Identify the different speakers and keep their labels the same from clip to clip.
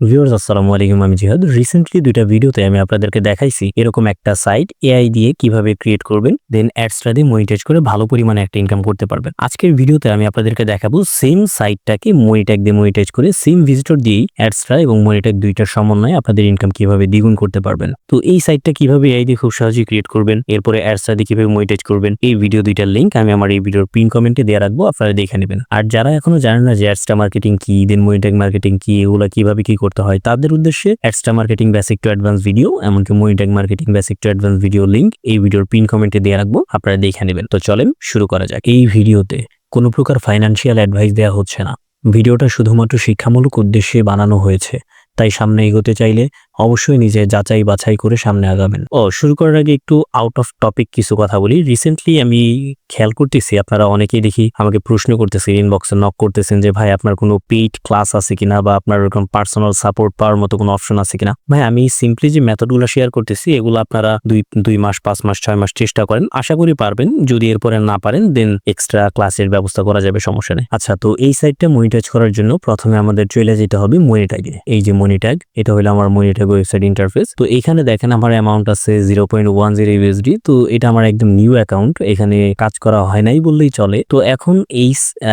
Speaker 1: Viewers আসসালামু আলাইকুম, আমি জিহাদ। রিসেন্টলি দুইটা ভিডিওতে আমি আপনাদেরকে দেখাইছি এরকম একটা সাইট এআই দিয়ে কীভাবে ক্রিয়েট করবেন দেন অ্যাডসটা দিয়ে মনিটাইজ করে ভালো পরিমাণে একটা ইনকাম করতে পারবেন। আজকের ভিডিওতে আমি আপনাদেরকে দেখাবো সেম সাইটটাকে মনিট্যাগ দিয়ে মনিটাইজ করে সেম ভিজিটর দিয়েই অ্যাডসটা এবং মনিট্যাগ দুইটার সমন্বয়ে আপনাদের ইনকাম কীভাবে দ্বিগুণ করতে পারবেন। তো এই সাইটটা কীভাবে এআই দিয়ে খুব সহজেই ক্রিয়েট করবেন, এরপরে অ্যাডসটা দিয়ে কীভাবে মনিটাইজ করবেন, এই ভিডিও দুইটার লিঙ্ক আমি আমার এই ভিডিওর পিন কমেন্টে দিয়ে রাখব, আপনারা দেখে নেবেন। আর যারা এখনও জানেন না যে অ্যাডসটা মার্কেটিং কি দেন মনিট্যাগ মার্কেটিং কি, এগুলো কীভাবে কি করতে হয়। তাদের উদ্দেশ্যে extra marketing basic to advance video এমনকি Monetag marketing basic to advance video link এই ভিডিওর পিন কমেন্টে দিয়ে রাখব, আপনারা দেখে নেবেন। তো চলেন শুরু করা যাক। এই ভিডিওতে কোনো প্রকার ফাইন্যান্সিয়াল অ্যাডভাইস দেওয়া হচ্ছে না। ভিডিওটা শুধুমাত্র শিক্ষামূলক উদ্দেশ্যে বানানো হয়েছে। তাই সামনে এগোতে চাইলে অবশ্যই নিজে যাচাই বাছাই করে সামনে আগাবেন। ও, শুরু করার আগে একটু আউট অফ টপিক কিছু কথা বলি। রিসেন্টলি আমি খেয়াল করতেছি, আপনারা অনেকেই দেখি আমাকে প্রশ্ন করতেছে ইনবক্সে নক করতেছেন যে, ভাই, আপনার কোনো পেইড ক্লাস আছে কিনা বা আপনার এরকম পার্সোনাল সাপোর্ট পাওয়ার মতো কোনো অপশন আছে কিনা? ভাই, আমি সিম্পলি যে মেথডগুলো শেয়ার করতেছি, এগুলো আপনারা দুই দুই মাস, পাঁচ মাস, ছয় মাস চেষ্টা করেন। আশা করি পারবেন, যদি এরপরে না পারেন দেন এক্সট্রা ক্লাসের ব্যবস্থা করা যাবে, সমস্যা নেই। আচ্ছা তো এই সাইটটা মনিটাইজ করার জন্য প্রথমে আমাদের চলে যেতে হবে মনিট্যাগে এই যে মনিট্যাগ এটা হলো আমার মনিট্যাগ ওয়েবসাইট ইন্টারফেস তো এখানে দেখেন আমার অ্যামাউন্ট আছে zero point one zero USD তো এটা আমার একদম নিউ অ্যাকাউন্ট এখানে কাজ করা হয় নাই বললেই চলে। তো এখন এই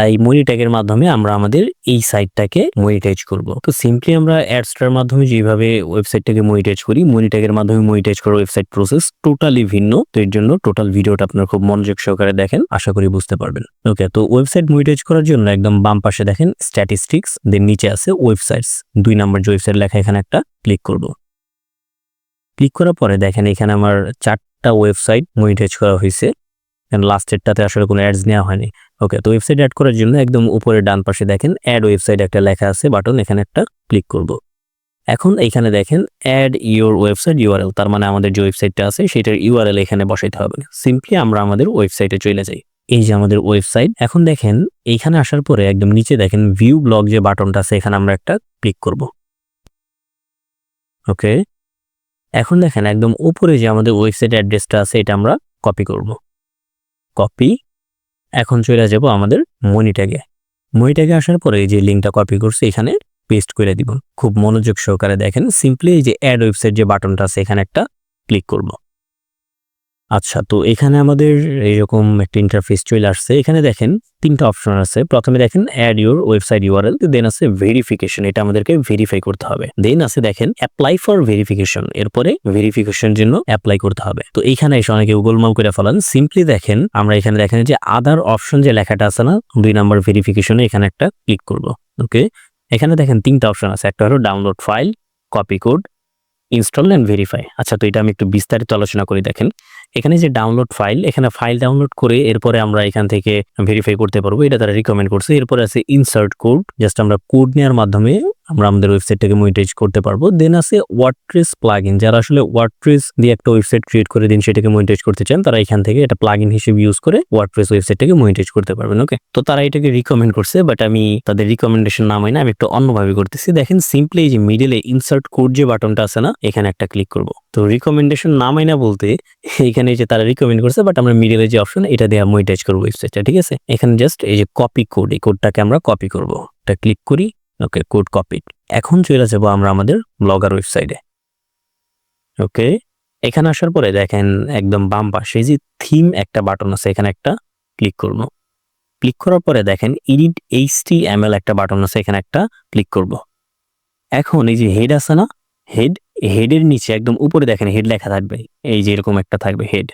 Speaker 1: এই মনিট্যাগের মাধ্যমে আমরা আমাদের এই সাইটটাকে মনিটাইজ করব। তো সিম্পলি আমরা অ্যাডস্টার মাধ্যমে যেভাবে ওয়েবসাইটটাকে মনিটাইজ করি মনিট্যাগের মাধ্যমে মনিটাইজ করা ওয়েবসাইট প্রসেস টোটালি ভিন্ন। তো এর জন্য টোটাল ভিডিওটা আপনার খুব মনোযোগ সহকারে দেখেন, আশা করি বুঝতে পারবেন। ওকে, তো ওয়েবসাইট মনিটাইজ করার জন্য একদম বাম পাশে দেখেন স্ট্যাটিস্টিক্স দেন নিচে আছে ওয়েবসাইটস দুই নাম্বার যে ওয়েবসাইট লেখা এখানে একটা ক্লিক করব। ক্লিক করার পরে দেখেন এখানে আমার চারটা ওয়েবসাইট মনিটাইজ করা হয়েছে। লাস্টেরটাতে আসলে কোনো অ্যাডস নেওয়া হয়নি। ওকে তো ওয়েবসাইট অ্যাড করার জন্য একদম উপরে ডান পাশে দেখেন অ্যাড ওয়েবসাইট একটা লেখা আছে বাটন এখানে একটা ক্লিক করব। এখন এইখানে দেখেন অ্যাড ইউর ওয়েবসাইট ইউআরএল তার মানে আমাদের যে ওয়েবসাইটটা আছে সেটার ইউআরএল এখানে বসাইতে হবে। সিম্পলি আমরা আমাদের ওয়েবসাইটে চলে যাই। এই যে আমাদের ওয়েবসাইট এখন দেখেন এইখানে আসার পরে একদম নিচে দেখেন ভিউ ব্লগ যে বাটনটা আছে, এখানে আমরা একটা ক্লিক করব। ওকে? এখন দেখেন একদম উপরে যে আমাদের ওয়েবসাইট অ্যাড্রেসটা আছে, এটা আমরা কপি করব। কপি এখন চলে যাব আমাদের মনিট্যাগে মনিট্যাগে আসার পরে এই যে লিঙ্কটা কপি করছে, এখানে পেস্ট করে দিব। খুব মনোযোগ সহকারে দেখেন সিম্পলি এই যে অ্যাড ওয়েবসাইট যে বাটনটা আছে, এখানে একটা ক্লিক করব। আচ্ছা তো এখানে আমাদের এরকম একটা ইন্টারফেস চলে আসছে। এখানে দেখেন তিনটা অপশন আছে। প্রথমে দেখেন add your website URL then আছে ভেরিফিকেশন এটা আমাদেরকে ভেরিফাই করতে হবে। দেন আছে দেখেন অ্যাপ্লাই ফর ভেরিফিকেশন এরপরে ভেরিফিকেশন জন্য অ্যাপ্লাই করতে হবে। তো এইখানে এসে অনেকে গোলমাল করে ফেলান। সিম্পলি দেখেন আমরা এখানে দেখেন যে আদার অপশন যে লেখাটা আছে না, দুই নাম্বার ভেরিফিকেশনে এখানে একটা ক্লিক করব। ওকে এখানে দেখেন তিনটা অপশন আছে। একটা হলো download file copy code install and verify আচ্ছা তো এটা আমি একটু বিস্তারিত আলোচনা করি দেখেন। এখানে যে ডাউনলোড ফাইল এখানে ফাইল ডাউনলোড করে এরপরে আমরা এখান থেকে ভেরিফাই করতে পারব। এটা তারা রিকমেন্ড করছে। এরপরে আছে ইনসার্ট কোড জাস্ট আমরা কোড নেওয়ার মাধ্যমে আমরা আমাদের ওয়েবসাইটটাকে মনিটাইজ করতে পারব। দেন আছে ওয়ার্ডপ্রেস প্লাগইন যারা আসলে ওয়ার্ডপ্রেস দিয়ে একটা ওয়েবসাইট ক্রিয়েট করে দিন সেটাকে মনিটাইজ করতে চান, তারা এখান থেকে এটা প্লাগইন হিসেবে ইউজ করে ওয়ার্ডপ্রেস ওয়েবসাইটটাকে মনিটাইজ করতে পারবেন ওকে তো তারা এটাকে রিকমেন্ড করছে বাট আমি তাদের রিকমেন্ডেশন নামাই না আমি একটু অন্যভাবে করতেছি। দেখেন সিম্পলি যে মিডিলে ইনসার্ট কোড যে বাটনটা আছে না, এখানে একটা ক্লিক করব। তো রিকমেন্ডেশন নামাই না বলতে এখানে যে তারা রিকমেন্ড করছে বাট আমরা মিডিলে যে অপশন এটা দিয়ে মনিটাইজ করব ওয়েবসাইটটা ঠিক আছে? এখানে জাস্ট এই যে কপি কোড এই কোডটাকে আমরা কপি করব। এটা ক্লিক করি ওকে কোড কপি এখন চলে যাব আমরা আমাদের ব্লগার ওয়েবসাইটে ওকে এখানে আসার পরে দেখেন একদম বাম পাশে যে থিম একটা বাটন আছে, এখানে একটা ক্লিক করব। ক্লিক করার পরে দেখেন ইডিট এইচটি এমএল একটা বাটন আছে, এখানে একটা ক্লিক করব। এখন এই যে হেড আছে না হেড হেডের নিচে একদম উপরে দেখেন হেড লেখা থাকবে। এই যে এরকম একটা থাকবে হেড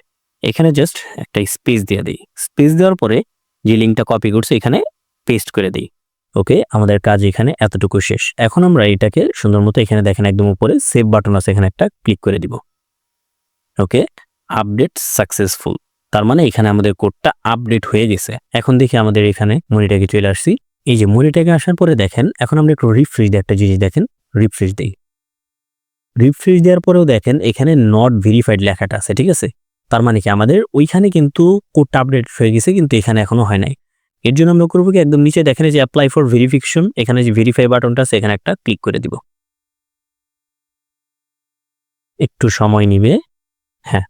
Speaker 1: এখানে জাস্ট একটা স্পেস দিয়ে দিই। স্পেস দেওয়ার পরে যে লিঙ্কটা কপি করছে, এখানে পেস্ট করে দিই। ওকে আমাদের কাজ এখানে এতটুকু শেষ। এখন আমরা এটাকে সুন্দর মতো এখানে দেখেন একদম উপরে সেভ বাটন আছে, এখানে একটা ক্লিক করে দিব। ওকে আপডেট সাকসেসফুল তার মানে এখানে আমাদের কোডটা আপডেট হয়ে গেছে। এখন দেখি আমাদের এখানে মনিটাকে চলে আসছি। এই যে মনিটাকে আসার পরে দেখেন, এখন আমরা একটু রিফ্রেশ দিই একটা জিনিস দেখেন রিফ্রেশ দিই। রিফ্রেশ দেওয়ার পরেও দেখেন এখানে নট ভেরিফাইড লেখাটা আছে, ঠিক আছে? তার মানে কি আমাদের ওইখানে কিন্তু কোডটা আপডেট হয়ে গেছে, কিন্তু এখানে এখনও হয় নাই। এর জন্য আমরা করব কি, একদম নিচে দেখেন যে অ্যাপ্লাই ফর ভেরিফিকেশন এখানে যে ভেরিফাই বাটনটা আছে, এখানে একটা ক্লিক করে দিব। একটু সময় নিবে। হ্যাঁ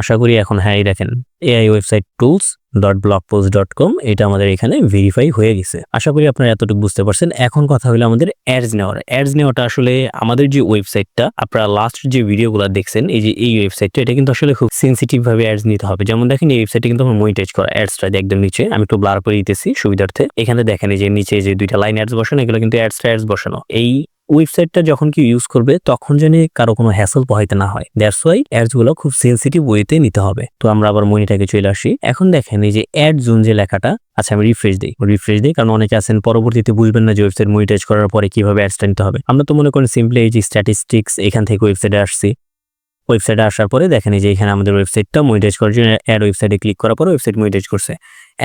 Speaker 1: আশা করি এখন হ্যাঁ এই দেখেন AI website tools dot blog post dot com এটা আমাদের এখানে ভেরিফাই হয়ে গেছে। আশা করি আপনারা এতটুকু বুঝতে পারছেন। এখন কথা হলো আমাদের অ্যাডস নেওয়ার। অ্যাডস নেওয়াটা আসলে আমাদের যে ওয়েবসাইটটা আপনারা লাস্ট যে ভিডিওগুলো দেখছেন, এই যে এই ওয়েবসাইটটা এটা কিন্তু আসলে খুব সেন্সিটিভ ভাবে অ্যাডস নিতে হবে। যেমন দেখেন, এই ওয়েবসাইটে কিন্তু আমার মনিটাইজ করা অ্যাডসটা একদম নিচে, আমি একটু ব্লার করে দিতেছি সুবিধার্থে। এখানে দেখেন, এই যে নিচে যে দুইটা লাইন অ্যাডস বসানো, এগুলো কিন্তু অ্যাডসটা অ্যাডস বসানো। এই ওয়েবসাইটটা যখন কেউ ইউজ করবে, তখন যেন কারও কোনো হ্যাসল পোহাইতে না হয়। দ্যাটস ওয়াই অ্যাডসগুলো খুব সেন্সিটিভ ওয়েতে নিতে হবে। তো আমরা আবার মনিটাকে চলে আসি। এখন দেখেন এই যে অ্যাড জুন যে লেখাটা আচ্ছা আমি রিফ্রেশ দিই। রিফ্রেশ দিই কারণ অনেকে আছেন, পরবর্তীতে বুঝবেন না যে ওয়েবসাইট মনিটাইজ করার পরে কীভাবে অ্যাডসটা নিতে হবে। আমরা তো মনে করেন সিম্পলি এই যে স্ট্যাটিস্টিক্স এখান থেকে ওয়েবসাইটে আসছি। ওয়েবসাইটে আসার পরে দেখেন যে এখানে আমাদের ওয়েবসাইটটা মনিটাইজ করার জন্য অ্যাড ওয়েবসাইটে ক্লিক করার পরে ওয়েবসাইট মনিটাইজ করছে।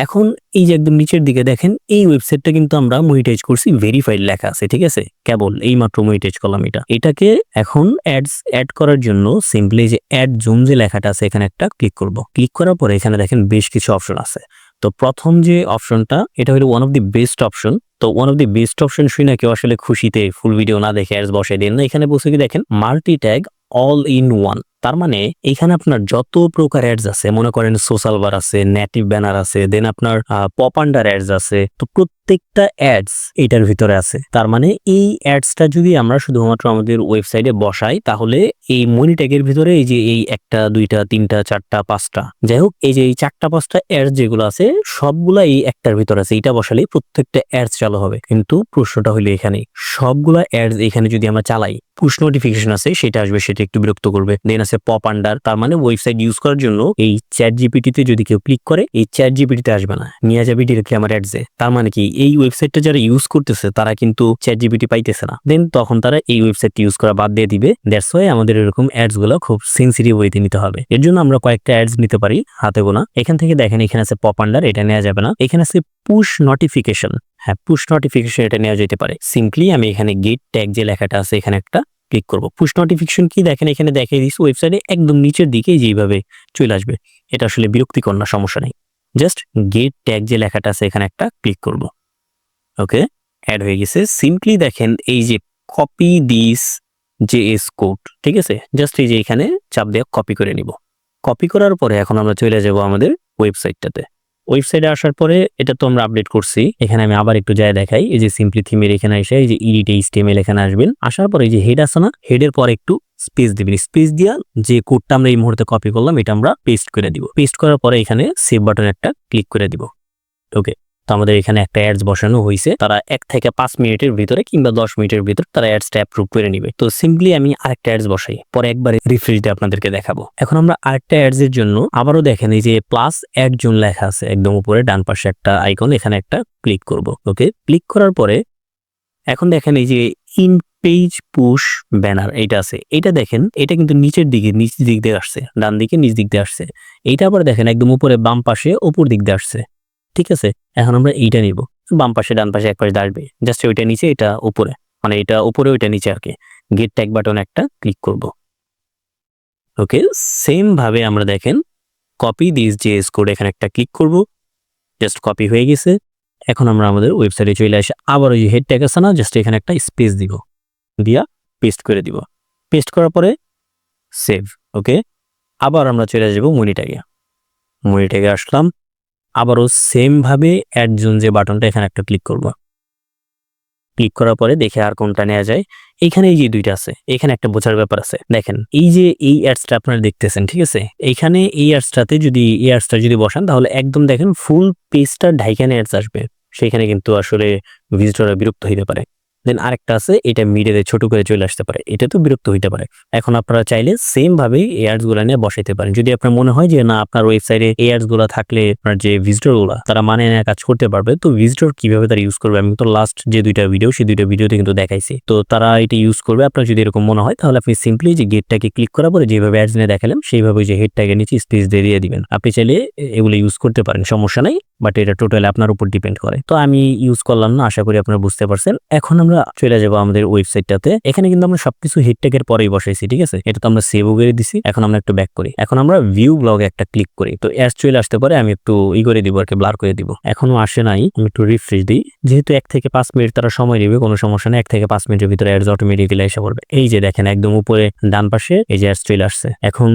Speaker 1: এখন এই যে একদম নিচের দিকে দেখেন, এই ওয়েবসাইটটা কিন্তু আমরা মনিটাইজ করছি ভেরিফাইড লেখা আছে, ঠিক আছে? কেবল এই মাত্র মনিটাইজ করলাম এটা। এটাকে এখন অ্যাডস অ্যাড করার জন্য সিম্পলি যে অ্যাড জুম যে লেখাটা আছে, এখানে একটা ক্লিক করব। ক্লিক করার পরে এখানে দেখেন বেশ কিছু অপশন আছে। তো প্রথম যে অপশনটা এটা হলো one of the best option তো one of the best option শুই না কেউ আসলে খুশিতে ফুল ভিডিও না দেখে অ্যাডস বসে দেন না। এখানে বসে কি দেখেন multi tag all in one তার মানে এখানে আপনার যত প্রকার অ্যাডস আছে, মনে করেন সোশ্যাল বার আছে নেটিভ ব্যানার আছে দেন আপনার পপ আন্ডার অ্যাডস আছে, তো প্রত্যেকটা অ্যাডস এটার ভিতরে আছে। তার মানে এই অ্যাডসটা যদি আমরা শুধুমাত্র আমাদের ওয়েবসাইটে বসাই, তাহলে এই মনি ট্যাগের ভিতরে এই যে এই একটা, দুইটা, তিনটা, চারটা, পাঁচটা, যাই হোক, এই যে এই চারটা, পাঁচটা অ্যাডস যেগুলো আছে সবগুলা এই একটার ভিতরে আছে। এটা বসালেই প্রত্যেকটা অ্যাডস চালু হবে। কিন্তু প্রশ্নটা হলো এখানে সবগুলা অ্যাডস এখানে যদি আমরা চালাই পুশ নোটিফিকেশন আছে, সেটা আসবে, সেটা একটু বিরক্ত করবে। দেন আছে পপ আন্ডার তার মানে ওয়েবসাইট ইউজ করার জন্য এই চ্যাট জিপিটিতে যদি কেউ ক্লিক করে, এই চ্যাট জিপিটিতে আসবে না। নিয়ে যাবে ডিরেক্টলি আমার অ্যাডসে তার মানে কি, এই ওয়েবসাইটটা যারা ইউজ করতেছে, তারা কিন্তু চ্যাট জিপিটি পাইতেছে না। দেন তখন তারা এই ওয়েবসাইট ইউজ করা বাদ দিয়ে দিবে। দ্যাটস ওয়াই আমাদের এরকম অ্যাডসগুলো খুব সেন্সিটিভ ওয়েতে নিতে হবে। এর জন্য আমরা কয়েকটা অ্যাডস নিতে পারি, হাতে গোনা। এখান থেকে দেখেন, এখানে আছে পপ আন্ডার এটা নেওয়া যাবে না। এখানে আছে পুশ নোটিফিকেশন হ্যাঁ পুশ নোটিফিকেশন এটা নেওয়া যেতে পারে। সিম্পলি আমি এখানে গেট ট্যাগ যে লেখাটা আছে, এখানে একটা ক্লিক করব। পুশ নোটিফিকেশন কি? দেখেন, এখানে দেখিয়ে দিচ্ছি ওয়েবসাইটে একদম নিচের দিকে যেভাবে চলে আসবে। এটা আসলে বিরক্তিকর না, সমস্যা নেই। জাস্ট গেট ট্যাগ যে লেখাটা আছে, এখানে একটা ক্লিক করব। ওকে অ্যাড হয়ে গেছে। সিম্পলি দেখেন, এই যে কপি দিস যে এস কোড ঠিক আছে? জাস্ট এই যে এখানে চাপ দিয়ে কপি করে নিব। কপি করার পরে এখন আমরা চলে যাব আমাদের ওয়েবসাইটটাতে ওয়েবসাইটে আসার পরে এটা তো আমরা আপডেট করছি। এখানে আমি আবার একটু যায় দেখাই। এই যে সিম্পলি থিমের এখানে এসে এই যে ইডিট এইচটিএমএল এখানে আসবেন। আসার পরে এই যে হেড আছে না হেডের পর একটু স্পেস দিবেন। স্পেস দিয়া যে কোডটা আমরা এই মুহূর্তে কপি করলাম, এটা আমরা পেস্ট করে দিব। পেস্ট করার পরে এখানে সেভ বাটন একটা ক্লিক করে দিব। ওকে তো আমাদের এখানে একটা অ্যাডস বসানো হয়েছে তারা এক থেকে পাঁচ মিনিটের ভিতরে কিংবা দশ মিনিটের ভিতরে তারা অ্যাডসটা অ্যাপ্রুভ করে নিবে। তো সিম্পলি আমি আরেকটা অ্যাডস বসাই। পরে একবার রিফ্রেশ দিয়ে আপনাদেরকে দেখাবো। এখন আমরা আরেকটা অ্যাডস এর জন্য আবারও দেখেন এই যে প্লাস অ্যাড জোন লেখা আছে একদম উপরে, ডান পাশে একটা আইকন এখানে একটা ক্লিক করব। ওকে ক্লিক করার পরে এখন দেখেন এই যে ইন পেজ পুশ ব্যানার এইটা আছে। এটা দেখেন এটা কিন্তু নিচের দিকে, নিচ দিক দিয়ে আসছে। ডান দিকে, নিচ দিক দিয়ে আসছে। এইটা আবার দেখেন একদম উপরে, বাম পাশে, উপর দিক দিয়ে আসছে। ঠিক আছে? এখন আমরা এইটা নিব। বাম পাশে, ডান পাশে, এক পাশে দাঁড়বে জাস্ট ওইটা নিচে, এটা উপরে। মানে এটা উপরে, ওইটা নিচে আর কি। গেট ট্যাগ বাটন একটা ক্লিক করব। ওকে সেম ভাবে আমরা দেখেন কপি দিস যে কোড এখানে একটা ক্লিক করব। জাস্ট কপি হয়ে গেছে। এখন আমরা আমাদের ওয়েবসাইটে চলে আসে। আবার ওই হেড ট্যাগ আছে না জাস্ট এখানে একটা স্পেস দিব। দিয়া পেস্ট করে দিব। পেস্ট করার পরে সেভ ওকে আবার আমরা চলে যাব মনি ট্যাগে মনি আসলাম। আবারও সেম ভাবে অ্যাড জোন যে বাটনটা এখানে একটা ক্লিক করব। ক্লিক করার পরে দেখে আর কোনটা নেওয়া যায়। এখানে এই যে দুইটা আছে, এখানে একটা বোঝার ব্যাপার আছে। দেখেন, এই যে এই অ্যাডসটা আপনারা দেখতেছেন, ঠিক আছে? এইখানে এই অ্যাডসটাতে যদি, এই অ্যাডসটা যদি বসান, তাহলে একদম দেখেন ফুল পেজটা ঢাইখানে অ্যাডস আসবে। সেখানে কিন্তু আসলে ভিজিটররা বিরক্ত হইতে পারে। দেন আরেকটা আছে, এটা মিডিয়াতে ছোট করে চলে আসতে পারে। এটা তো বিরক্ত হইতে পারে। এখন আপনারা চাইলে সেম ভাবে এই গুলা নিয়ে বসাইতে পারেন। যদি আপনার মনে হয় যে, না, আপনার ওয়েবসাইটে এই গুলা থাকলে আপনার যে ভিজিটরগুলা, তারা মানে নেওয়া কাজ করতে পারবে, তো ভিজিটর কীভাবে তারা ইউজ করবে? আমি তো লাস্ট যে দুইটা ভিডিও সেই দুইটা ভিডিওতে কিন্তু দেখাইছি। তো তারা এটা ইউজ করবে। আপনার যদি এরকম মনে হয়, তাহলে আপনি সিম্পলি যে গেটটাকে ক্লিক করার পরে যেভাবে অ্যাডস নিয়ে দেখালাম, সেইভাবে যে হেডটাকে নিচে স্পেস দিয়ে দিয়ে দিবেন। আপনি চাইলে এগুলো ইউজ করতে পারেন, সমস্যা নাই। বাট এটা টোটালি আপনার উপর ডিপেন্ড করে। তো আমি ইউজ করলাম না, আশা করি আপনারা বুঝতে পারছেন। এখন আমরা চলে যাব আমাদের ওয়েবসাইটটাতে এখানে কিন্তু আমরা সবকিছু হিট ট্যাগের পরেই বসাইছি, ঠিক আছে? এটা তো আমরা সেভও করে দিছি, এখন আমরা একটু ব্যাক করি। এখন আমরা ভিউ ব্লগে একটা ক্লিক করি। তো অ্যাডস চলে আসতে পারে, আমি একটু ই করে দিব, আর কি ব্লার করে দিব। এখনও আসে নাই, আমি একটু রিফ্রেশ দিই। যেহেতু এক থেকে পাঁচ মিনিট তারা সময় নেবে, কোনো সমস্যা নেই, এক থেকে পাঁচ মিনিটের ভিতরে অ্যাডস অটোমেটিক্যালি এসে পড়বে। এই যে দেখেন, একদম উপরে ডান পাশে এই যে অ্যাডস চলে আসছে। এখন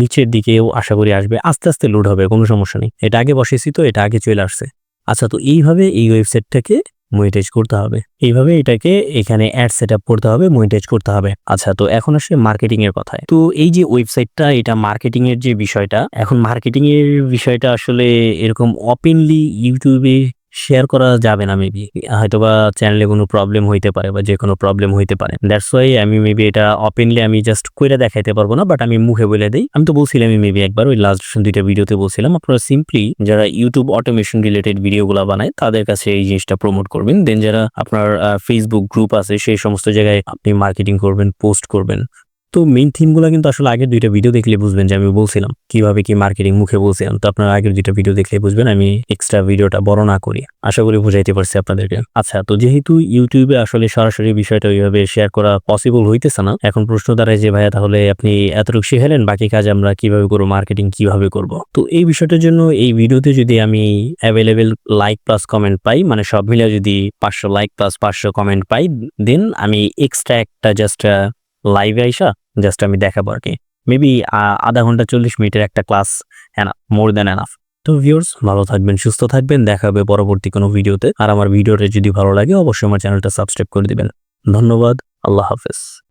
Speaker 1: নিচের দিকেও আশা করি আসবে। আস্তে আস্তে লোড হবে, কোনো সমস্যা নেই। এটা আগে বসেছি তো, এটা আগে চলে আসছে। আচ্ছা তো এইভাবে এই ওয়েবসাইটটাকে মনিটাইজ করতে হবে। এইভাবে এটাকে এখানে অ্যাড সেট করতে হবে মনিটাইজ করতে হবে। আচ্ছা তো এখন আসে মার্কেটিং এর কথায়। তো এই যে ওয়েবসাইটটা এটা মার্কেটিং এর যে বিষয়টা, এখন মার্কেটিং এর বিষয়টা আসলে এরকম ওপেনলি ইউটিউবে শেয়ার করা যাবে না মেবি হয়তোবা চ্যানেলে কোনো প্রবলেম হইতে পারে বা যে কোনো প্রবলেম হইতে পারে। দ্যাটস ওয়াই আমি মেবি এটা ওপেনলি আমি জাস্ট কইরা দেখাইতে পারব না বাট আমি মুখে বলে দিই। আমি তো বলছিলাম আমি মেবি একবার, ওই লাস্ট দুইটা ভিডিওতে বলছিলাম, আপনারা সিম্পলি যারা ইউটিউব অটোমেশন রিলেটেড ভিডিওগুলো বানায়, তাদের কাছে এই জিনিসটা প্রমোট করবেন। দেন যারা আপনার ফেসবুক গ্রুপ আছে, সেই সমস্ত জায়গায় আপনি মার্কেটিং করবেন পোস্ট করবেন। তো মেইন থিমগুলো কিন্তু আসলে আগের দুইটা ভিডিও দেখলে বুঝবেন যে আমি বলছিলাম, কীভাবে কি মার্কেটিং মুখে বলছিলাম। তো আপনারা আগের দুইটা ভিডিও দেখলে বুঝবেন আমি এক্সট্রা ভিডিওটা বড় না করি। আশা করি বুঝাইতে পারছি আপনাদেরকে। আচ্ছা তো যেহেতু ইউটিউবে আসলে সরাসরি বিষয়টা ওইভাবে শেয়ার করা পসিবল হইতেছে না, এখন প্রশ্ন দাঁড়ায় যে ভাইয়া তাহলে আপনি এতটুকু শিখালেন বাকি কাজ আমরা কীভাবে করব মার্কেটিং কীভাবে করব? তো এই বিষয়টার জন্য এই ভিডিওতে যদি আমি অ্যাভেলেবেল লাইক প্লাস কমেন্ট পাই মানে সব মিলে যদি পাঁচশো লাইক প্লাস পাঁচশো কমেন্ট পাই দেন আমি এক্সট্রা একটা জাস্ট লাইভে আইসা জাস্ট আমি দেখাবো আর কি। মেবি আধা ঘণ্টা চল্লিশ মিনিটের একটা class enough more than enough তো ভিউর্স ভালো থাকবেন, সুস্থ থাকবেন, দেখা হবে পরবর্তী কোনো ভিডিওতে আর আমার ভিডিওটা যদি ভালো লাগে, অবশ্যই আমার চ্যানেলটা সাবস্ক্রাইব করে দিবেন। ধন্যবাদ, আল্লাহ হাফেজ।